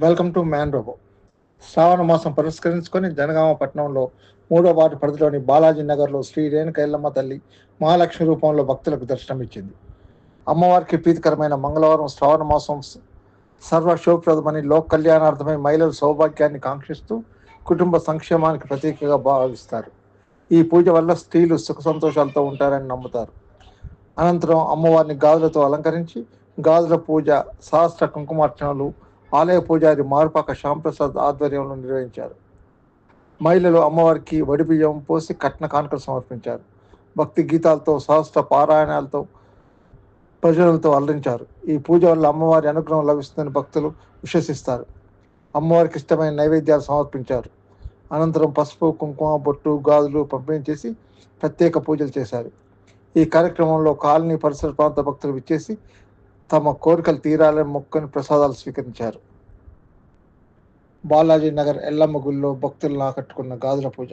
Welcome to man robo Shravana మాసం పురస్కరించుకొని జనగామ పట్టణంలో మూడో వార్డు పరిధిలోని బాలాజీ నగర్లో శ్రీ రేణుకైల్లమ్మ తల్లి మహాలక్ష్మి రూపంలో భక్తులకు దర్శనమిచ్చింది. అమ్మవారికి ప్రీతికరమైన మంగళవారం శ్రావణ మాసం సర్వ శోభప్రదమని లోక్ కళ్యాణార్థమై మహిళల సౌభాగ్యాన్ని కాంక్షిస్తూ కుటుంబ సంక్షేమానికి ప్రతీకగా భావిస్తారు. ఈ పూజ వల్ల స్త్రీలు సుఖ సంతోషాలతో ఉంటారని నమ్ముతారు. అనంతరం అమ్మవారిని గాజులతో అలంకరించి గాజుల పూజ సహస్ర కుంకుమార్చనలు ఆలయ పూజారి మారుపాక శ్యాంప్రసాద్ ఆధ్వర్యంలో నిర్వహించారు. మహిళలు అమ్మవారికి వడిబియ్యం పోసి కట్న కానుకలు సమర్పించారు. భక్తి గీతాలతో సహస్ర పారాయణాలతో ప్రజలతో అల్లరించారు ఈ పూజ వల్ల అమ్మవారి అనుగ్రహం లభిస్తుందని భక్తులు విశ్వసిస్తారు. అమ్మవారికి ఇష్టమైన నైవేద్యాలు సమర్పించారు. అనంతరం పసుపు కుంకుమ బొట్టు గాజులు పంపిణీ చేసి ప్రత్యేక పూజలు చేశారు. ఈ కార్యక్రమంలో కాలనీ పరిసర ప్రాంత భక్తులు విచ్చేసి తమ కోరికలు తీరాలని మొక్కుని ప్రసాదాలు స్వీకరించారు. బాలాజీ నగర్ ఎల్లమ్మ గుళ్ళో భక్తులను ఆకట్టుకున్న గాజుల పూజ.